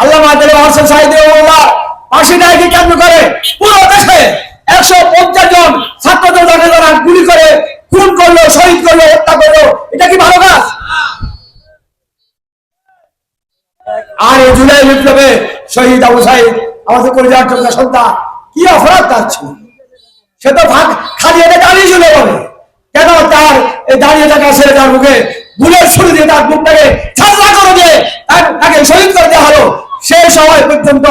আল্লাহ মাদের হোসেন সাহিদে ফাঁসি দেয় কি করে? দলে গুলি করে, খুন করল, শহীদ করল, হত্যা করল, এটা কি ভালো কাজ? আর জুলাই বিপ্লবে শহীদ আবু সাহিদ আমাদের পরিবার চন্দ্র সন্তান, কি অপরাধ তার সে তো খালি এটা দাঁড়িয়ে ছিল বলে। কেন তার দাঁড়িয়ে থাকা ছেলে তার মুখে বুলের ছুরি দিয়ে তার মুখটাকে ছাড়া করে দিয়ে তাকে শহীদ করে দেওয়া হলো। সেই সময় পর্যন্ত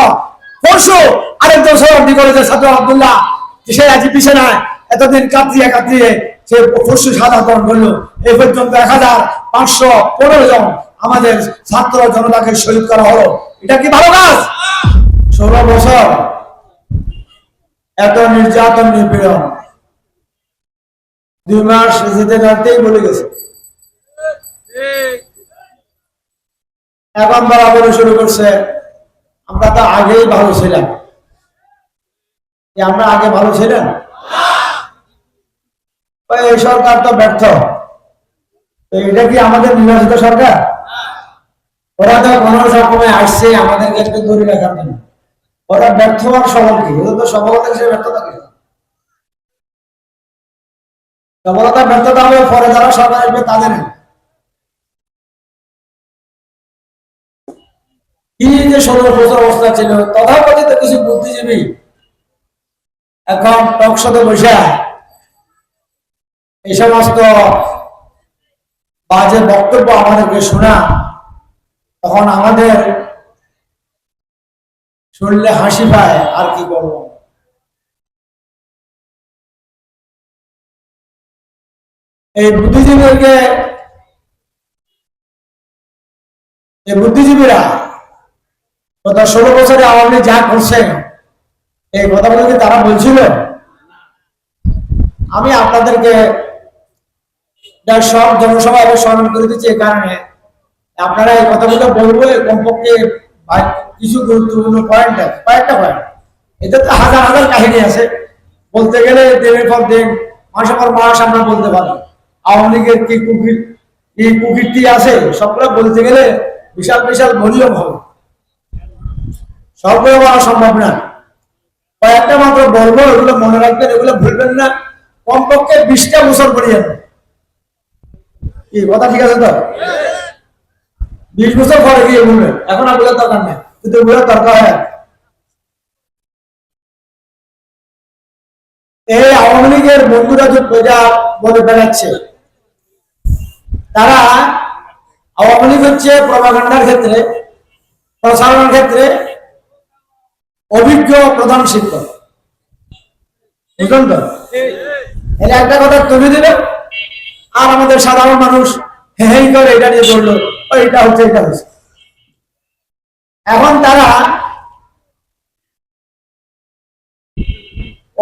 পরশু আরেকজন সভাপতি করেছে ছাত্র আব্দুল্লাহ সে আজ বিছানায় এতদিন কাতরিয়ে কাতরিয়ে সে পরশু সাদা গ্রহণ করল এই পর্যন্ত এক হাজার পাঁচশো পনেরো জন আমাদের ছাত্র জনতাকে শহীদ করা হলো। এটা কি ভালো কাজ? ষোলো বছর এত নির্যাতন নিপীড়ন। দুই মাস যেতে যাতেই বলে গেছে। এখন বলা বলে শুরু করছে, আমরা তো আগেই ভালো ছিলাম। আমরা আগে ভালো ছিলাম এই সরকার তো ব্যর্থ। এটা কি আমাদের নির্বাচিত সরকার? ওরা তো কোনো রকমে আসছে, আমাদেরকে একটু দূরে রাখার জন্য। ওরা ব্যর্থ হওয়ার সবল কি? ওদের তো সফলতা হিসেবে ব্যর্থতা কি সফলতা ব্যর্থতা হবে, পরে যারা সরকার আসবে তাদের। কি ষোলো বছর অবস্থা ছিল কিছু বুদ্ধিজীবী এখন বসে এই সমস্ত বাজে বক্তব্য আমাদেরকে শোনা, তখন আমাদের শুনলে হাসি পায়, আর কি করব? এই বুদ্ধিজীবীদেরকে, এই বুদ্ধিজীবীরা গত ষোলো বছরে আওয়ামী যা করছে, এই কথাগুলো কি তারা বলছিল? আমি আপনাদেরকে সব জনসভায় স্মরণ করে দিচ্ছি এই কারণে। আপনারা এই কথাগুলো বলব, কমপক্ষে কিছু গুরুত্বপূর্ণ পয়েন্ট আছে কয়েকটা পয়েন্ট এতে তো হাজার হাজার কাহিনী আছে। বলতে গেলে দিনের পর দিন মাসের পর মাস আমরা বলতে পারি। আওয়ামী লীগের কি কুকির কি কুকীর্তি আছে, সবগুলো বলতে গেলে বিশাল বিশাল ভলিউম হবে। সবগুলো বলা সম্ভব না। কয়েকটা মাত্র বলব, এগুলো মনে রাখবেন, এগুলো ভুলবেন না। কমপক্ষে বিশটা বছর পড়িয়ে কি, কথা ঠিক আছে তো? বিশ বছর পরে গিয়ে বলবেন এখন আর বলার দরকার নেই, কিন্তু বলার দরকার হয়। এই আওয়ামী লীগের বন্ধুরা যে প্রজা বলে বেড়াচ্ছে, তারা আওয়ামী লীগ হচ্ছে প্রভাকাণ্ডার ক্ষেত্রে, প্রসারণের ক্ষেত্রে অভিজ্ঞ প্রধান শিক্ষক। বুঝলেন তো এর একটা কথা তুলে দিল আর আমাদের সাধারণ মানুষ হেই করে এটা নিয়ে বলল এটা হচ্ছে এটা হচ্ছে। এখন তারা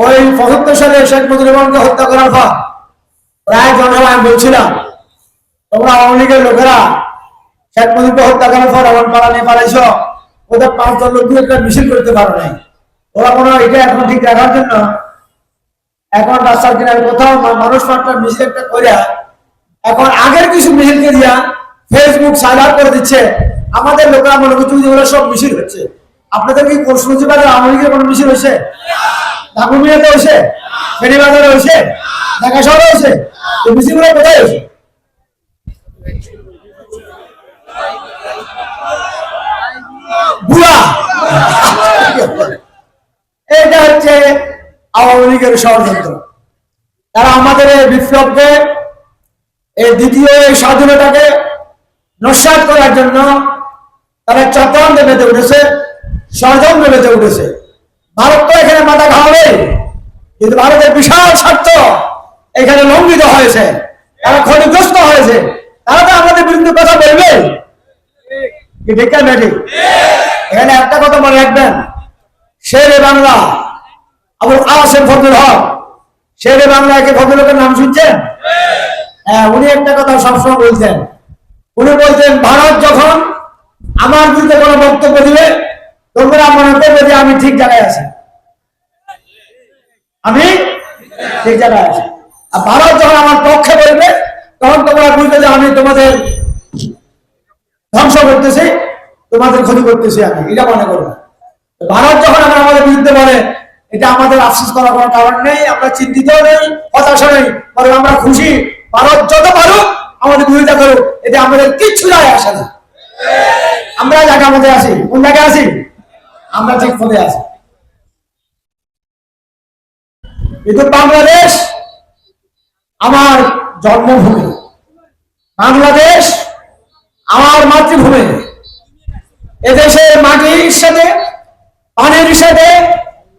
ওই পঁচাত্তর সালে শেখ মুজিবুর রহমানকে হত্যা করার পর প্রায় জনসভা আমি বলছিলাম, তোমরা আওয়ামী লীগের লোকেরা শেখ মুজিবকে হত্যা করার পর এমন পালা নিয়ে পালাইছ। ওদের পাঁচ দল লোক একটা মিছিল করতে পারো নাই। ওরা মনে হয় এটা এখন ঠিক দেখার জন্য। এখন রাস্তার কিনারে কোথাও মানুষ মাত্রার মিছিল একটা করিয়া এখন আগের কিছু মিছিলকে দিয়া ফেসবুক সাইলার করে দিচ্ছে। আমাদের লোকেরা মনে করছে ওরা সব মিছিল হচ্ছে। আপনাদের কি কর্মসূচিবাদে আওয়ামী লীগের কোনো মিছিল হয়েছে? ঢাকুমিয়াতে হয়েছে? ফেরিবাজারে হয়েছে? ঢাকা শহরে হয়েছে? তো মিছিলগুলো কোথায় হয়েছে বুড়া এটা হচ্ছে আওয়ামী লীগের ষড়যন্ত্র। তারা আমাদের এই বিপ্লবকে, এই দ্বিতীয় এই স্বাধীনতাকে নস্বাত করার জন্য তারা চক্রান্তে মেতে উঠেছে, ষড়যন্ত্র মেতে উঠেছে। ভারত তো এখানে মাথা খাওয়াবে কিন্তু ভারতের বিশাল স্বার্থ এখানে লঙ্ঘিত হয়েছে। তারা ক্ষতিগ্রস্ত হয়েছে। তারা তো আমাদের বিরুদ্ধে কথা বলবে। ঠিক না এখানে একটা কথা মনে রাখবেন। শেরে বাংলা, আবুল কাসেম ফজল হক, শেরে বাংলা একে ফজলকের নাম শুনছেন? হ্যাঁ উনি একটা কথা সবসময় বলতেন। উনি বলতেন, ভারত যখন আমার বিরুদ্ধে কোনো বক্তব্য দিবে তোমরা মনে করবে যে আমি ঠিক জায়গায় আছি। আমি ঠিক জায়গায় আছি। আর ভারত যখন আমার পক্ষে বলবে, তখন তোমরা বুঝবে যে আমি তোমাদের ধ্বংস করতেছি। তোমাদের ক্ষতি করতেছি আমি, এটা মনে করো ভারত যখন আমরা আমাদের বিরুদ্ধে বলে, এটা আমাদের আফসোস করার কোনো কারণ নেই, আমরা চিন্তিত নেই হতাশা নেই, বরং আমরা খুশি। ভারত যত পারুক, আমাদের বিরোধিতা করুক, এতে আমাদের কিচ্ছু যায় আসে না। আমরা জায়গা মধ্যে আছি, কোন জায়গায় আছি? আমরা ঠিক পদে আছি। কিন্তু বাংলাদেশ আমার জন্মভূমি। বাংলাদেশ আমার মাতৃভূমি। এদেশের মাটির সাথে, পানির সাথে,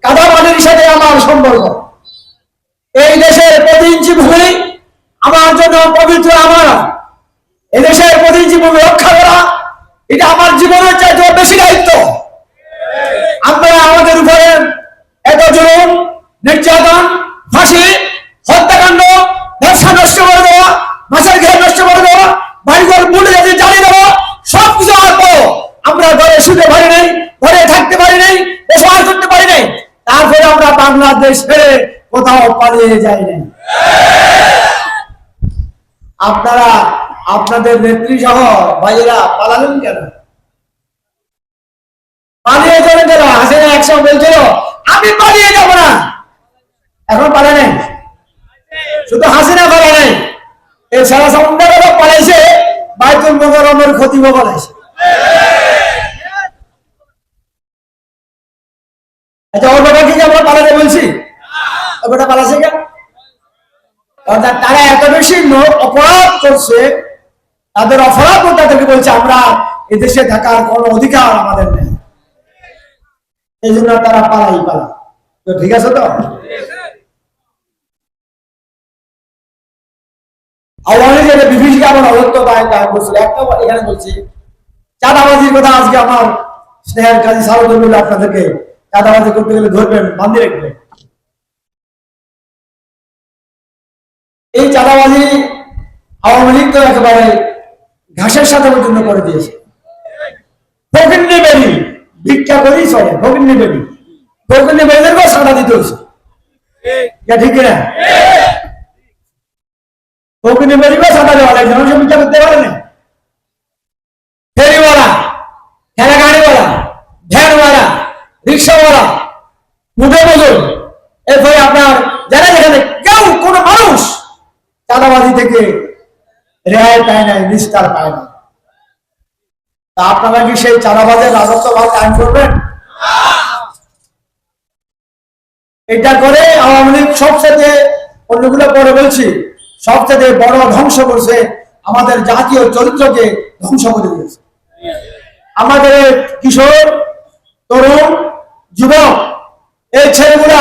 কাদা পানির সাথে আমার সম্পর্ক। এই দেশের প্রতি ইঞ্চি ভূমি আমার জন্য পবিত্র আমার এদেশের প্রতি ভূমি রক্ষা করা, এটা আমার জীবনের চাইতে বেশি দায়িত্ব আপনারা আমাদের উপরে এত জুলুম নির্যাতন ফাঁসি হত্যাকাণ্ড ব্যবসা নষ্ট করে দেওয়া মাছের ঘের নষ্ট করে দেওয়া বাড়িঘর বুটে যাতে জ্বালিয়ে দেওয়া সব কিছু হওয়ার পর আমরা ঘরে শুতে পারি নাই ঘরে থাকতে পারি নাই বসবাস করতে পারি নাই তারপরে আমরা বাংলাদেশ ছেড়ে কোথাও পালিয়ে যাই নাই আপনারা, আপনাদের নেত্রী সহ ভাইয়েরা পালালেন কেন? পালিয়ে যাবেন কেন? হাসিনা একসময় বলছিল, আমি পালিয়ে যাব না। এখন পালে নেই শুধু হাসিনা পালে নেই সারা সমুদ্র পালাইছে, বাইতুল মোকারমের ক্ষতি পালাইছে আচ্ছা ওর ব্যাপারে কি আমরা বলছি ওর বেটা পালাছে কেন অর্থাৎ তারা এত বেশি অপরাধ করছে, তাদের অপরাধ ও তাদেরকে বলছে, আমরা এদেশে থাকার কোনো অধিকার আমাদের নেই। এই জন্য তারা পালাই পালা তো ঠিক আছে তো? আমার স্নেহের কাজী সারদুল আপনাদেরকে। চাঁদাবাজি করতে গেলে ধরবেন বান্ধি রাখবেন। এই চাঁদাবাজি আওয়ামী লীগ তো একেবারে ঘাসের সাথে পর্যন্ত করে দিয়েছে। ফকিন্নি বেরি, ভিক্ষা করেই চলে ফকিন্নি বেরি। ফকিন্নি বেরিদেরকেও সাদা দিতে হয়েছে। ঠিক না ফকিন্নি বেরিকেও সাদা দেওয়া লাগছে মানুষ ভিক্ষা করতে পারে না। ফেরিওয়ালা ঠেলা গাড়িওয়ালা ভ্যানওয়ালা রিক্সাওয়ালা মুঠে মজুর এরপরে আপনার যারা যেখানে কেউ কোনো মানুষ চাঁদাবাজি থেকে রেহাই পায় না নিস্তার পায় না তা আপনারা কি সেই চাঁদাবাজের রাজত্ব ভাগ কায়েম করবেন? এটা করে আওয়ামী লীগ সবচেয়ে, অন্যগুলো পরে বলছি, সবচেয়ে বড় ধ্বংস করছে আমাদের জাতীয় চরিত্রকে ধ্বংস করে দিয়েছে। আমাদের কিশোর, তরুণ, যুবক, এই ছেলেগুলা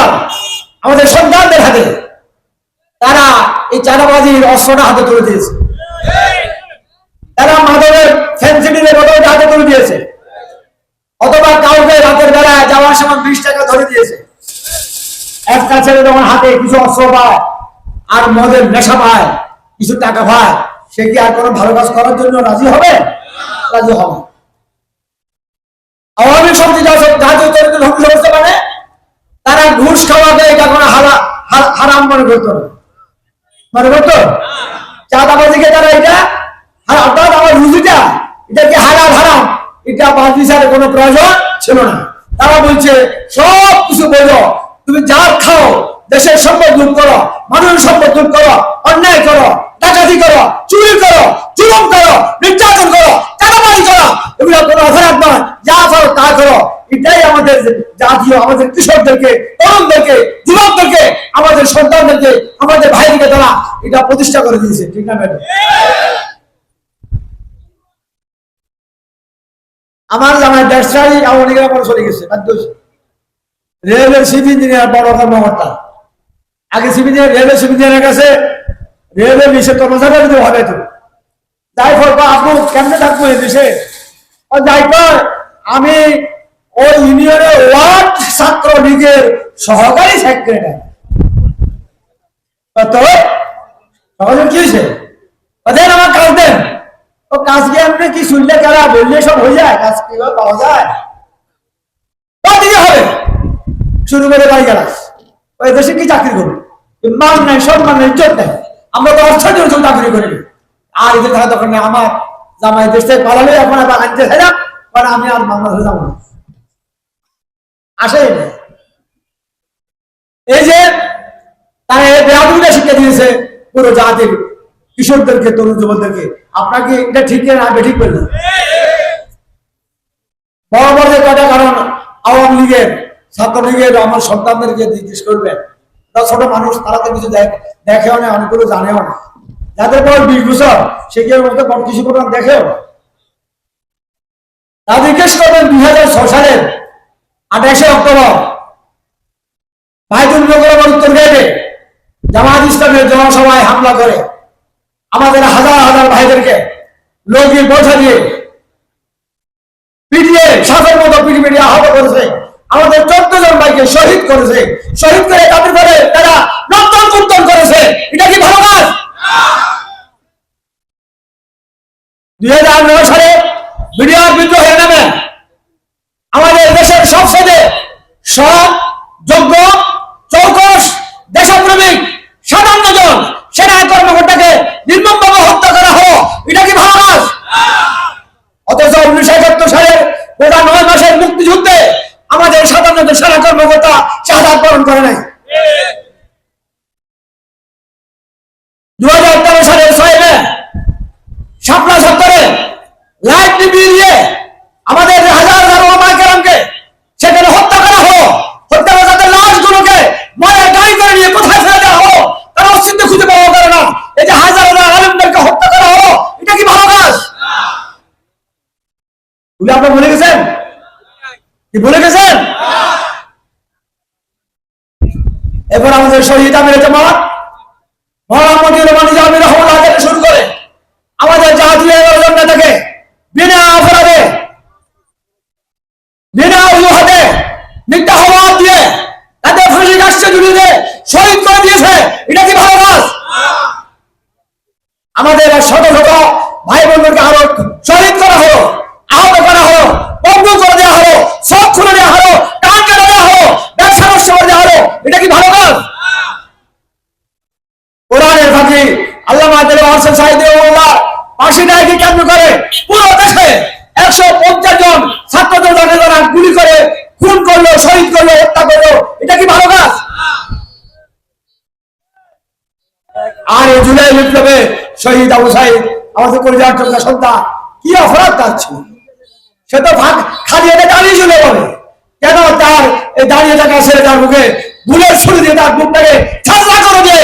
আমাদের সন্তানদের হাতে এই চাঁদাবাজির অস্ত্রটা হাতে তুলে দিয়েছে। তারা মাদকের ফেন্সিডিলের বোতলটা হাতে তুলে দিয়েছে। অথবা কাউকে রাতের বেলায় যাওয়ার সময় বিশ টাকা ধরে দিয়েছে। একটা ছেলে যখন হাতে কিছু অস্ত্র পায় আর মদের নেশা পায়, কিছু টাকা পায়, সে কি আর কোনো ভালো কাজ করার জন্য রাজি হবে? রাজি হবে। আওয়ামী সবচেয়ে যা সব জাতীয় চরিত্র ধ্বংস করতে পারে তারা ঘুষ খাওয়াকে এটা কোনো হারাম মনে করতো না। মনে করতো চাঁদাবাজিকে তারা এটা অর্থাৎ আমার রুজিটা, এটা কি হারাম হারাম? এটা বিচারে কোনো প্রয়োজন ছিল না। তারা বলছে, সব কিছু বলো, তুমি যা খাও, দেশের সম্পদ লুট করো, মানুষের সম্পদ লুট করো, অন্যায় করো, ডাকাতি করো, চুরি করো, জুলুম করো, নির্যাতন করো চাঁদাবাজি করো, এগুলো কোনো অপরাধ নয়। যা করো তা করো। এটাই আমাদের জাতীয়, আমাদের কৃষকদেরকে, তরুণদেরকে, যুবকদেরকে, আমাদের সন্তানদেরকে, আমাদের ভাইদেরকে তারা এটা প্রতিষ্ঠা করে দিয়েছে, ঠিক না ম্যাডাম? আমার জামাই ব্যবসায়ী আওয়ামী লীগের পরে চলে গেছে রেলের সিভ ইঞ্জিনিয়ার বড় কর্মকর্তা আগে সিভ ইঞ্জিনিয়ার রেলের সিভ ইঞ্জিনিয়ারের কাছে রেলের বিষয়ে কর্মচারী দিতে হবে তো। যাই হোক, আপনি কেমনে থাকব দেশে ও যাই আমি ইউনিয়নের ওয়ার্ড ছাত্র লীগের সহকারী সেক্রেটারি কি হয়েছে? দেন আমার কাজ দেন। ও কাজ কি আপনি কি শুনলে কারা বললে সব হয়ে যায়? কাজ পাওয়া যায়? শুরু করে বাড়ি গেলাম ওই দেশে কি চাকরি করবে? মান নাই, সম্মান নাই, ইজ্জত নাই। আমরা তো অর্থের জন্য চাকরি করি আর এদের আমার জামাই দেশ থেকে পালালে এখন চাই না আমি আর বাংলাদেশে যাব না। আসেই না এই যে তারা শিক্ষা দিয়েছে পুরো জাতির তরুণ যুবকদেরকে। আপনাকে এটা ঠিক না বেঠিক বড় বড় যে কারণ আওয়ামী লীগের, ছাত্রলীগের, আমার সন্তানদেরকে জিজ্ঞেস করবেন। ছোট মানুষ, তারা তো কিছু দেখ- দেখেও না, অনেকগুলো জানেও না। যাদের পর বিশ বছর, সে কি মধ্যে বড় কিছু প্রোগ্রাম দেখেও? না। তা জিজ্ঞেস করবেন দুই হাজার ছ সালের আঠাশে অক্টোবর। বাইতুল নগর উত্তর গেটে জামাত ইসলামের জনসভায় হামলা করে আমাদের হাজার হাজার ভাইদেরকে লোকের বোঝা দিয়ে পিটিয়ে সাপের মতো পিটি পিটিয়ে আহত করেছে। আমাদের চোদ্দ জন ভাইকে শহীদ করেছে। শহীদ করে তাদের করে? তারা নন্দন কীর্তন করেছে। এটা কি ভালো কাজ? দুই হাজার নয় সালে বিডিআর বিদ্রোহের নামে আমাদের দেশের সবচেয়ে সৎ যোগ্য চৌকস দেশপ্রেমিক সাধারণ জন সেনা কর্মকর্তাকে নির্মমভাবে হত্যা করা হলো এটা কি ভালো কাজ অথচ উনিশশো একাত্তর সালের গোটা নয় মাসের মুক্তিযুদ্ধে আমাদের সাধারণ সেনা কর্মকর্তা শাহাদ বরণ করে নাই দু হাজার তেরো সালের ছয় মে শাপলা সত্তরে লাইট নিভিয়ে দিয়ে আমাদের হাজার হাজার ওলামায়ে কেরামকে সেখানে হত্যা করা হলো হত্যা করে তাদের লাশগুলোকে মরে গাড়ি করে নিয়ে কোথায় ফেলে দেওয়া হলো তারা অস্তিত্ব খুঁজে পাওয়া করে না এই যে হাজার হাজার আলমদেরকে হত্যা করা হলো এটা কি ভালো কাজ বলে আপনি বলে গেছেন কি বলে গেছেন এবার আমাদের শহীদ আমির জামাত মোহাম্মদ রহমানি জামি রহমান থেকে শুরু করে আমাদের জাতীয় নির্বাচন নেতাকে বিনা অপরাধে বিনা অজুহাতে মিথ্যা হওয়ার দিয়ে তাদের ফাঁসি কাটছে ঝুলিয়ে শহীদ করে দিয়েছে এটা কি ভালো কাজ আমাদের শত শত ভাই বোনদেরকে আরও শহীদ করা হলো আহত করা হলো বন্ধু করে দেওয়া হলো সব খুলে দেওয়া হলো কান কেটে দেওয়া হলো ব্যবসা নষ্ট করে দেওয়া হলো এটা কি ভালো কাজ কোরআনের ফাঁকি আল্লাহ হোসেন সাহিদুল্লাহ ফাঁসি দেয়কে কেন্দ্র করে। পুরো দেশে একশো পঞ্চাশ জন দলে যারা গুলি করে, খুন করল, শহীদ করল, হত্যা করল, এটা কি ভালো কাজ? আর এই জুলাই বিপ্লবে শহীদ আবু সাইদ, আমাদের কলিজার চোখা সন্তান, কি অপরাধ তার সে তো ভাগ খালি এটা দাঁড়িয়ে চলে যাবে কেন তার এই দাঁড়িয়ে থাকা ছেলে তার মুখে বুলেট ছুরি দিয়ে তার বুকটাকে ছাত্রা করে দিয়ে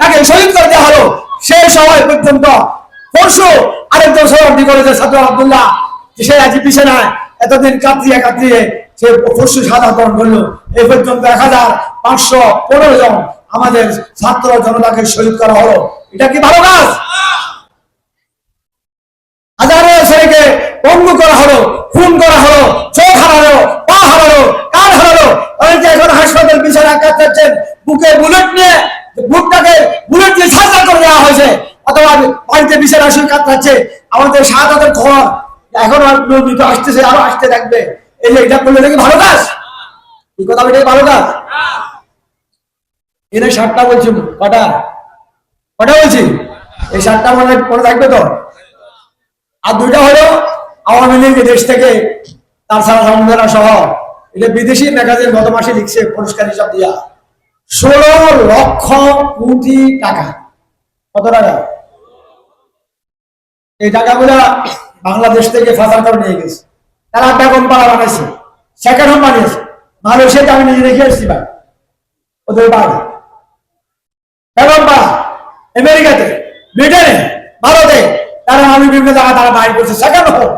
তাকে শহীদ করে দেওয়া হলো? সেই সময় পর্যন্ত পরশু আরেকজন করেছে ছাত্র আব্দুল্লাহ সে আজ বিছানায় এতদিন কাতরিয়ে সে পরশু সাধারণ করল পর্যন্ত এক হাজার পাঁচশো পনেরো জন আমাদের ছাত্র জনতাকে শহীদ করা হলো। এটা কি ভালো কাজ? হাজারো ছেলেকে পঙ্গু করা হলো, খুন করা হলো, চোখ হারালো, পা হারালো, কান হারালো। এখন হাসপাতাল বিছানা কাটাচ্ছেন বুকে বুলেট নিয়ে, বুকটাকে বুলেট দিয়ে সাজা করে দেওয়া হয়েছে অথবা বাড়িতে বিছানা শুয়ে কাটাচ্ছে আমাদের শাহাদাতের খবর। এখন আর নিয়মিত আসতেছে, আরও আসতে থাকবে। এই যে এটা করলে নাকি ভালো কাজ? এই কথা এটাই ভালো কাজ? এনে ষাটটা বলছি, কটা? কটা বলছি? এই ষাটটা মনে মনে থাকবে তো? আর দুইটা হলো, আওয়ামী লীগ দেশ থেকে তার সারা সমন্বয়রা সহ, এটা বিদেশি ম্যাগাজিন গত মাসে লিখছে, পুরস্কার হিসাব দিয়া। ষোলো লক্ষ কোটি টাকা। কত টাকা? এই টাকাগুলা বাংলাদেশ থেকে ফাঁসার করে নিয়ে গেছে। তারা বেগম পাড়া বানাইছে সেকেন্ড হোম বানিয়েছে। মালয়েশিয়াতে আমি নিজে রেখে এসেছি ভাই। ওদের বাড়ি। বেগম আমেরিকাতে, ব্রিটেনে, ভারতে, তারা আমি বিভিন্ন জায়গায় তারা বাইর করছে। সেকেন্ড হোম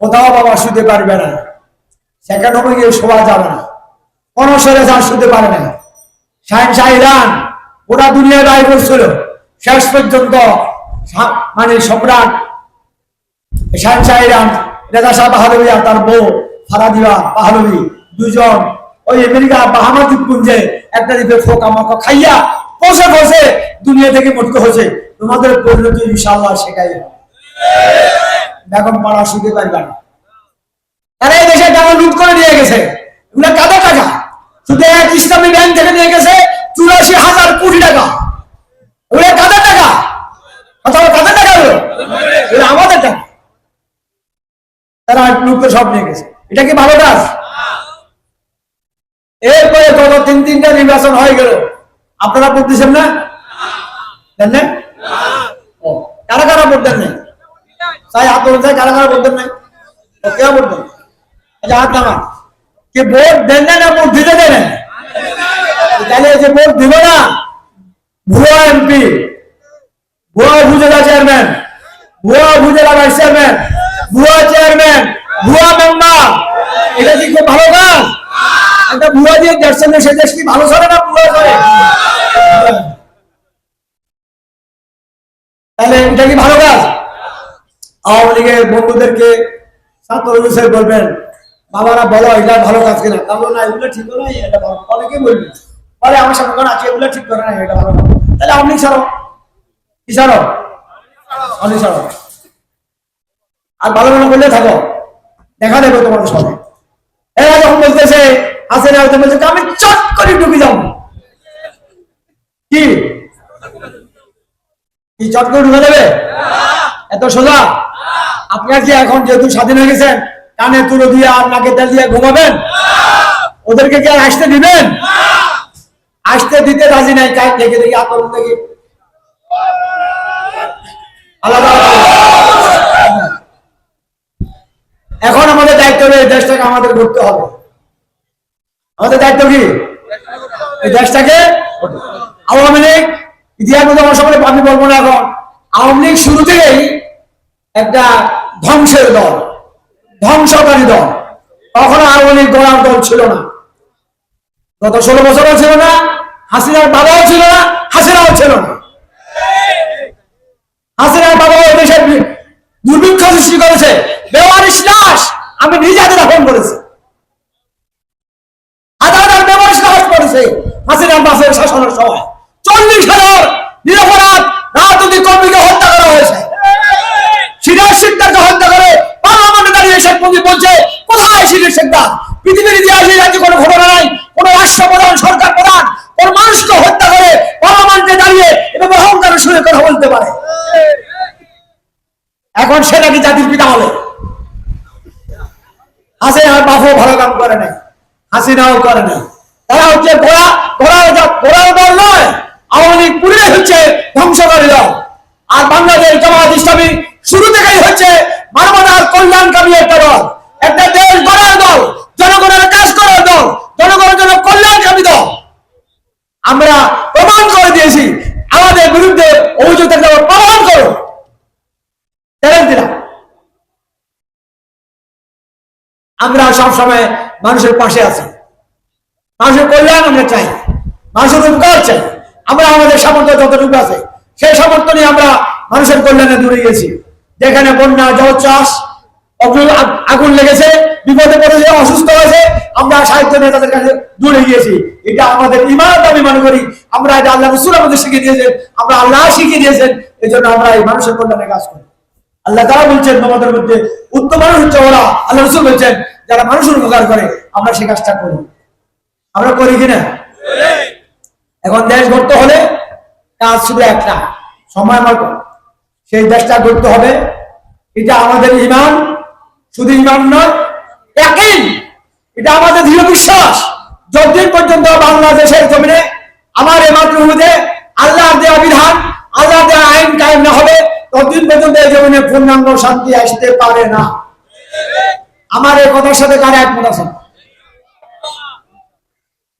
কোথাও বাবা শুতে পারবে না। সেকেন্ড হোমে গিয়ে শোয়া যাবে না। কোনো সরে যা শুতে পারে না। শাহিন শাহ ইরান গোটা দুনিয়ায় বাইর করছিল। শেষ পর্যন্ত মানে সম্রাট শাহিন শাহ ইরান রেজা শাহ বাহাদুরি আর তার বউ ফারাদিবা বাহাদুরি দুজন ওই আমেরিকা বাহামা দ্বীপপুঞ্জে একটা দ্বীপে ফোকা মাকা খাইয়া বসে বসে দুনিয়া থেকে মুক্ত হয়েছে। তোমাদের পরিণতি ইনশাআল্লাহ সেটাই হবে। বেগম পাড়া শুতে পারবে না। তারা এই দেশে টাকা লুট করে নিয়ে গেছে? এগুলো কাদের টাকা শুধু এক ইসলামী ব্যাংক থেকে নিয়ে গেছে চুরাশি হাজার কোটি টাকা। তারা লুপ্ত সব নিয়ে গেছে। এটা কি ভালো কাজ? এরপরে গত তিন তিনটা নির্বাচন হয়ে গেল, আপনারা ভোট দিচ্ছেন না? কারা কারা ভোট নাই? তাই হাত তাই কারা কারা ভোট নাই? আচ্ছা হাত নামা কি ভোট দেন না ভোট দিতে দেন? তাহলে যে ভোট দিল না, ভুয়া এমপি, ভুয়া উপজেলা চেয়ারম্যান। ভুয়া উপজেলা ভাইস চেয়ারম্যান। ভুয়া চেয়ারম্যান ভুয়া মেম্বার এটা কি খুব ভালো কাজ? একটা ভুয়া দিয়ে চলে সে দেশ কি ভালো চলে না ভুয়া চলে? তাহলে এটা কি ভালো কাজ? আওয়ামী লীগের বন্ধুদেরকে ছাত্র বলবেন, বাবারা, বলো, এটা ভালো কাজ কিনা? তাহলে না, এগুলো ঠিক করে নাই, এটা ভালো। অনেকে বলবে বলে আমার সামনে কোন আছে, এগুলো ঠিক করে নাই, এটা ভালো তাহলে লীগ ছাড়ো। কি ছাড়ো? লীগ ছাড়ো। আর ভালো ভালো করলে থাকো। দেখা দেবো তোমার সঙ্গে এরা যখন বলতেছে, হাসিনা হয়তো বলছে আমি চট করে ঢুকে যাব। কি? কি, চট করে ঢুকে দেবে এত সোজা? আপনার কি এখন যেহেতু স্বাধীন হয়ে গেছেন, কানে তুলো দিয়ে আর নাকে তেল দিয়ে ঘুমাবেন? ওদেরকে কি আর আসতে দিবেন? আসতে দিতে রাজি নাই। কাজ দেখে দেখি আতঙ্ক দেখি। আলাদা। এখন আমাদের দায়িত্ব হলো এই দেশটাকে আমাদের করতে হবে। আমাদের দায়িত্ব কি? দেশটাকে আওয়ামী লীগ, ইতিহাস মধ্যে আমার সকলে আমি বলব না এখন, আওয়ামী লীগ শুরু থেকেই একটা ধ্বংসের দল, ধ্বংসকারী দল। কখনো আওয়ামী লীগ গড়ার দল ছিল না। গত ষোলো বছরও ছিল না, হাসিনার বাবাও ছিল না, হাসিনাও ছিল না। হাসিনার বাবা ওই দেশের দুর্ভিক্ষ সৃষ্টি করেছে। বেওয়ারিশ লাশ আমি নিজে হাতে দাফন করেছি। লাশ করেছে। হাসিনার বাসের শাসনের সময় চল্লিশ হাজার নিরপরাধ রাজনৈতিক কর্মীকে হত্যা করা হয়েছে। সিরাজ হত্যা করে পার্লামেন্টে দাঁড়িয়ে শেখ মুজিব বলছে, কোথায় সিরাজ সিকদার পৃথিবীর ইতিহাসে কোনো ঘটনা নাই। কোন রাষ্ট্রপ্রধান, সরকার প্রধান, কোন মানুষকে হত্যা করে পার্লামেন্টে দাঁড়িয়ে এভাবে অহংকারের সুরে কথা বলতে পারে। এখন সেটা কি জাতির পিতা হবে হাসিনার বাপও ভালো কাম করে নাই, হাসিনাও করে নাই। তারা হচ্ছে ঘোড়া ঘোড়া ঘোড়াও দল নয়, আওয়ামী লীগ পুরে হচ্ছে ধ্বংসকারী দল। আর বাংলাদেশ জামাত ইসলামী শুরু থেকেই হচ্ছে মানবতার কল্যাণকামী একটা দল। একটা দেশ গড়ার দল, জনগণের কাজ করার দল, জনগণের জন্য কল্যাণকামী দল। আমরা প্রমাণ করে দিয়েছি, আমাদের বিরুদ্ধে অভিযোগ থাকলে আবার প্রমাণ করো চ্যালেঞ্জ দিলাম আমরা সবসময় মানুষের পাশে আছি। মানুষের কল্যাণ আমরা চাই। মানুষের উপকার চাই। আমরা আমাদের সামর্থ্য যতটুকু আছে, সেই সামর্থ্য নিয়ে আমরা মানুষের কল্যাণে দূরে গেছি। যেখানে বন্যা, জল চাষ আগুন লেগেছে, বিপদে পড়েছে, অসুস্থ হয়েছে, আমরা সাহিত্য নিয়ে তাদের কাছে দূরে গিয়েছি। এটা আমাদের ইমান আমি মনে করি, আমরা এটা আল্লাহ রসুল আমাদের শিখিয়ে দিয়েছেন, আমরা আল্লাহ শিখিয়ে দিয়েছেন এই জন্য আমরা এই মানুষের কল্যাণে কাজ করি। আল্লাহ তারা বলছেন, তোমাদের মধ্যে উত্তম মানুষ হচ্ছে ওরা। আল্লাহ রসুল বলছেন, যারা মানুষের উপকার করে, আমরা সেই কাজটা করি। আমরা করি কিনা এখন দেশ গড়তে হলে কাজ শুধু একটা, সময় আমার। সেই দেশটা গড়তে হবে। এটা আমাদের ইমান, শুধু ইমান নয়, একই। এটা আমাদের দৃঢ় বিশ্বাস। যতদিন পর্যন্ত বাংলাদেশের জমিনে আমার এই মাতৃভূমিতে আল্লাহর দেওয়া বিধান আল্লাহ দেওয়া আইন কায়েম না হবে ততদিন পর্যন্ত এই জমিনে পূর্ণাঙ্গ শান্তি আসতে পারে না। আমার এই কথার সাথে কার একমত আছেন?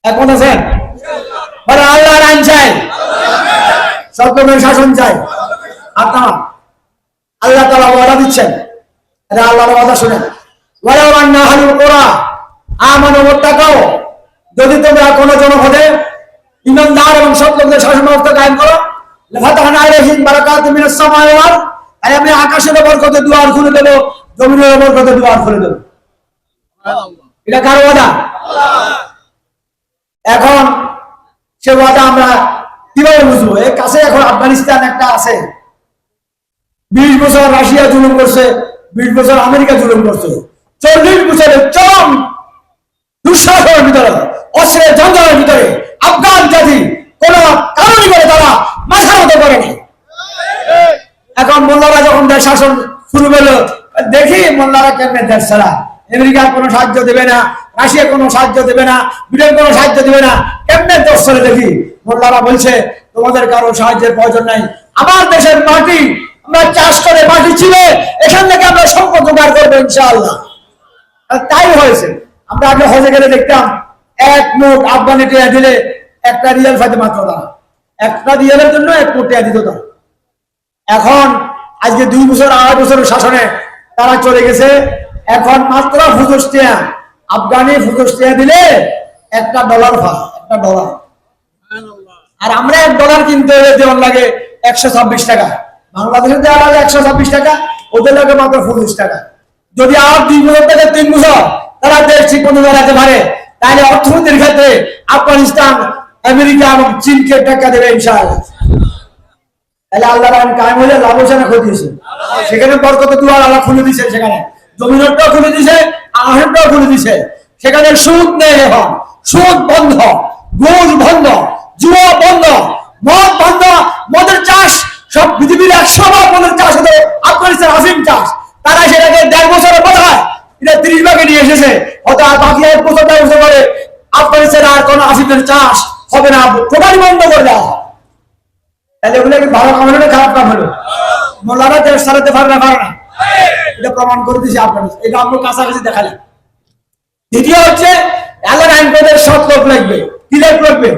একমত আছেন? বলে আল্লাহর আইন চাই। সত্যমের শাসন চাই। আপনার আল্লাহ তালা ওয়াদা দিচ্ছেন। এটা আল্লাহর ওয়াদা, শুনেন। ওয়ালাউ আন্না আহলুল কুরা আমানু ওয়াত্তাকাও যদি তোমরা কোন জনপদে ইমানদার এবং সৎ লোকদের শাসন ব্যবস্থা কায়েম করো লাফাতাহনা আলাইহিম বারাকাতুম মিনাস সামাই ওয়াল তাই আমি আকাশের বরকতে দুয়ার খুলে দেবো জমিনের বরকতে দুয়ার খুলে দেবো। এটা কার ওয়াদা? এখন সে ওয়াদা আমরা কীভাবে বুঝব? এর কাছে এখন আফগানিস্তান একটা আছে। বিশ বছর রাশিয়া জুলুম করছে বিশ বছর আমেরিকা জুলুম করছে। চল্লিশ বছরের চরম দুঃসাহসের ভিতরে অস্ত্রের জঞ্জালের ভিতরে আফগান জাতি কোন কারণই করে তারা মাথা মতো করেনি এখন মোল্লারা যখন দেশ শাসন শুরু করল, দেখি মোল্লারা কেমনে দেশ ছাড়া আমেরিকা কোনো সাহায্য দেবে না রাশিয়া কোনো সাহায্য দেবে না, ব্রিটেন কোনো সাহায্য দেবে না। কেমনে দেশ ছেড়ে দেখি? মোল্লারা বলছে, তোমাদের কারও সাহায্যের প্রয়োজন নাই। আমার দেশের মাটি, আমরা চাষ করে মাটি ছিল, এখান থেকে আমরা সম্পদ জোগাড় করব ইনশাআল্লাহ। তাই হয়েছে। আমরা আগে হজে গেলে দেখতাম, এক মুঠ আফগানি টিয়া দিলে একটা রিয়াল ফাইতে মাত্র তারা একটা রিয়ালের জন্য এক কোটি দিত এখন, আজকে দুই বছর, আড়াই বছরের শাসনে তারা চলে গেছে। এখন মাত্র ফুজস্টিয়া আফগানি ফুজস্টিয়া দিলে একটা ডলার ফা একটা ডলার। আর আমরা এক ডলার কিনতে হলে যেমন লাগে একশো ছাব্বিশ টাকা। বাংলাদেশে দেওয়া লাগে একশো ছাব্বিশ টাকা, ওদের লাগে মাত্র পঁচিশ টাকা। যদি আর দুই বছর থেকে তিন বছর তারা দেশ ঠিক মতো পারে, তাহলে অর্থনীতির ক্ষেত্রে আফগানিস্তান আমেরিকা এবং চীনকে টাকা দেবে তাহলে আল্লাহ কায়েম হলে লাভ ক্ষতি হয়েছে? সেখানে বরকত দুয়ার আল্লাহ খুলে দিছে সেখানে। জমিনটাও খুলে খুলে সেখানে সুদ নেই সুদ বন্ধ বন্ধ, জুয়া বন্ধ, মদ বন্ধ, মদের চাষ, সব পৃথিবীর ভাগ মদের চাষ হতো আফগানিস্তান আফিম চাষ। তারা সেটাকে দেড় বছরের বোধহয় এটা তিরিশ ভাগে নিয়ে এসেছে। হয়তো আর বাকি এক বছর দেড় বছর পরে আফগানিস্তান আর কোনো চাষ হবে না টোটালি বন্ধ করে দেওয়া। তাহলে এগুলো কি ভালো কাম হলো খারাপ কাম হলো মোল্লারা দেশ চালাতে পারে না পারে না। এটা প্রমাণ করে দিয়েছে আপনার এটা আমরা কাছাকাছি দেখালাম। দ্বিতীয় হচ্ছে লাগবে। কি লাগবে?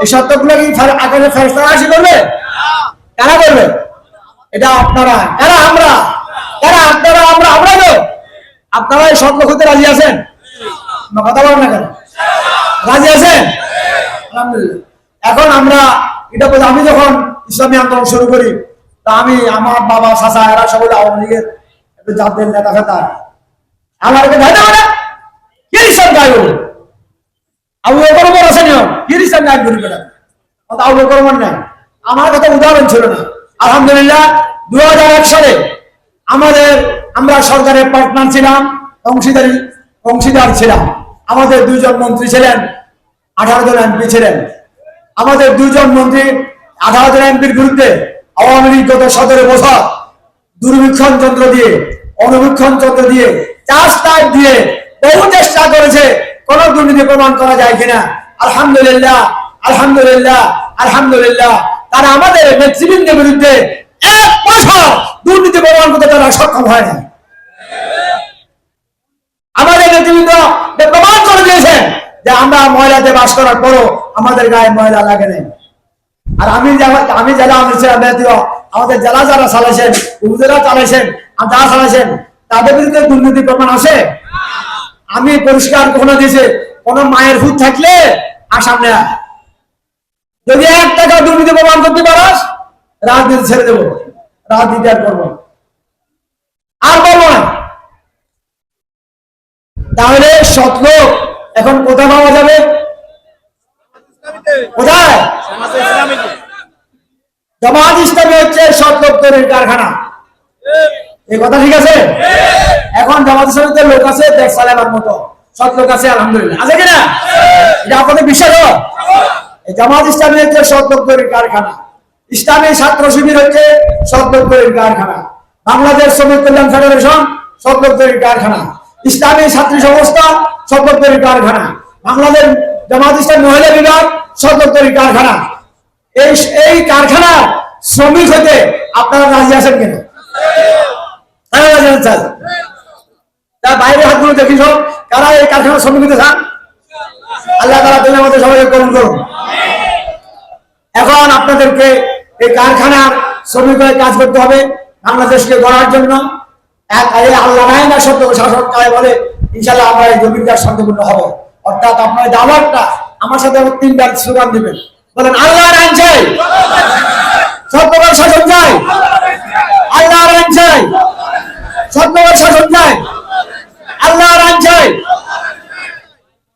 এই আকাশে আসি করবে? কারা করবে? এটা আপনারা। কারা আমরা। কারা আপনারা, আমরা আমরা তো। আপনারা এই সৎ লোক হতে রাজি আছেন? কথা বলেন না কেন? রাজি আছেন? এখন আমরা, এটা বলতে আমি যখন ইসলামী আন্দোলন শুরু করি, তা আমি আমার বাবা, চাচা, এরা সবাই আওয়ামী লীগের জাতীয় নেতা ফেতা। আমার গাইব আবু বকর আছে নিয়ম আবু বকর নাই। আমার উদাহরণ ছিল না। আলহামদুলিল্লাহ দু হাজার এক সালে আমাদের, আমরা সরকারের পার্টনার ছিলাম, অংশীদারি, অংশীদার ছিলাম। আমাদের দুইজন মন্ত্রী ছিলেন আঠারো জন এমপি ছিলেন। আমাদের দুইজন মন্ত্রী আঠারো জন এমপির বিরুদ্ধে আওয়ামী লীগ গত সতেরো বছর দূরবীক্ষণ যন্ত্র দিয়ে অনুবীক্ষণ যন্ত্র দিয়ে চাষ টাইপ দিয়ে বহু চেষ্টা করেছে। কোন দুর্নীতি প্রমাণ করা যায় কিনা? আলহামদুলিল্লাহ আলহামদুলিল্লাহ আলহামদুলিল্লাহ। তারা আমাদের নেতৃবৃন্দের বিরুদ্ধে এক পয়সা দুর্নীতি প্রমাণ করতে তারা সক্ষম হয় না আমাদের নেতৃবৃন্দ প্রমাণ করে দিয়েছেন যে আমরা ময়লাতে বাস করার পরও আমাদের গায়ে ময়লা লাগে নাই। আর আমি আমি যারা আমি ছিলাম আমাদের জেলা যারা চালাইছেন, উপজেলা চালাইছেন, আর যারা চালাইছেন, তাদের বিরুদ্ধে দুর্নীতি প্রমাণ আছে? আমি পরিষ্কার ঘোষণা দিয়েছে, কোন মায়ের ভূত থাকলে আসাম যদি এক টাকা দুর্নীতি প্রমাণ করতে পারস, রাজনীতি ছেড়ে দেবো। রাজনীতি আর করব আর বলব তাহলে সতলোক এখন কোথায় পাওয়া যাবে? কোথায়? ইসলামী হচ্ছে তৈরির কারখানা। এই কথা ঠিক আছে? এখন জামাত লোক আছে মতো। সৎ লোক আছে, আলহামদুলিল্লাহ। আছে কিনা? এটা আপনাদের বিশ্বাস জামাত ইসলামী হচ্ছে সৎ লোক তৈরির কারখানা। ইসলামী ছাত্র শিবির হচ্ছে সৎ লোক তৈরির কারখানা। বাংলাদেশ শ্রমিক কল্যাণ ফেডারেশন সৎ লোক তৈরির কারখানা। ইসলামী ছাত্রী সংস্থা সৎ লোক তৈরির কারখানা। বাংলাদেশ জামাত ইসলাম মহিলা বিভাগ সৎ লোক কারখানা। এই এই কারখানা শ্রমিক হতে আপনারা রাজি আছেন কিনা? বাইরে হাতগুলো দেখি সব। কারা এই কারখানা শ্রমিক হতে চান? আল্লাহ তারা তুমি আমাদের সবাইকে কবুল করুন। এখন আপনাদেরকে এই কারখানার শ্রমিক হয়ে কাজ করতে হবে বাংলাদেশকে গড়ার জন্য। আল্লাহ নাই না সত্য, শাসক কায় বলে ইনশাল্লাহ আমরা এই জমির কাজ শান্তিপূর্ণ হব। অর্থাৎ আপনার দাওয়াতটা আমার সাথে তিনবার স্লোগান দিবেন। বলেন, আল্লাহ আইন চাই। সত্যকার শাসন চাই। আল্লাহ আইন চাই। সত্যকার শাসন চাই। আল্লাহ আইন চাই।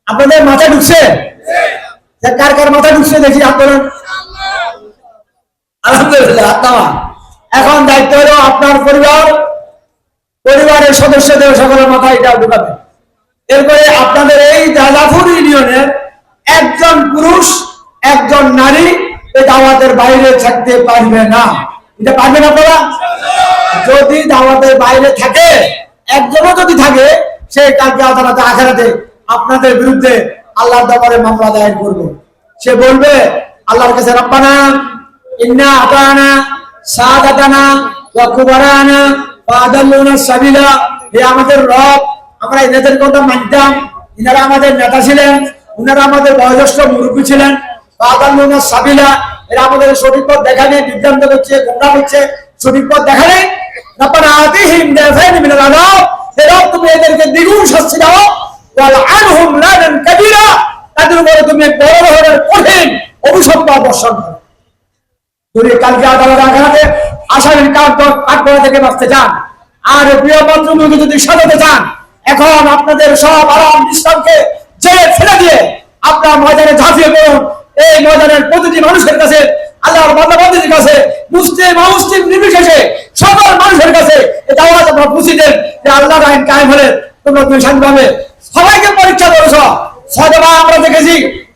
আপনাদের মাথায় ঢুকছে? কার কার মাথায় ঢুকছে দেখি আপনারা। আলহামদুলিল্লাহ আপনার এখন দায়িত্ব হলো আপনার পরিবার। পরিবারের সদস্যদের সকলের মাথায় এটা ঢুকাবে। এরপরে আপনাদের এই দাদাপুর ইউনিয়নের একজন পুরুষ, একজন নারী এই দাওয়াতের বাইরে থাকতে পারবে না। এটা পারবেন আপনারা? যদি দাওয়াতের বাইরে থাকে, একজনও যদি থাকে, সে কালকে আদালতে, আখেরাতে আপনাদের বিরুদ্ধে আল্লাহর দরবারে মামলা দায়ের করবে। সে বলবে, আল্লাহর কাছে, রব্বানা, ইন্না আতানা, সাদাতানা, ওয়া কুবারানা ওয়া আদাল্লুনা সাবিলা, হে আমাদের রব আমরা এনাদের কথা মানতাম। ইনারা আমাদের নেতা ছিলেন, উনারা আমাদের বয়োজ্যেষ্ঠ মুরব্বী ছিলেন সাবিলা, এরা আমাদের সঠিক পথ দেখানে বিভ্রান্ত করছে, গোমরা করছে, সঠিক পথ রব, তুমি এদেরকে দ্বিগুণ কালকে আদালত থেকে বাঁচতে চান, আর প্রিয় মাতৃভূমিকে যদি সাজাতে চান এখন আপনাদের সব আরাম ইসলামকে জেলে ফেলে দিয়ে আপনার ময়দানে ঝাঁপিয়ে পড়ুন। এই ময়দানের প্রতিটি মানুষের কাছে, আল্লাহর বান্দাবান্দির কাছে, মুসলিম অমুসলিম নির্বিশেষে, সকল মানুষের কাছে এটা আওয়াজ আপনারা দেন। যে আল্লাহর আইন কায়েম হলে তোমরা তুমি শান্তি পাবে। সবাইকে পরীক্ষা করেছ। ছয় দফা আমরা দেখেছি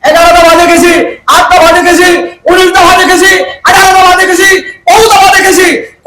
এগারো দফা দেখেছি আট দফা দেখেছি উনিশ দফা দেখেছি আঠারো দফা দেখেছি বহু দফা দেখেছি।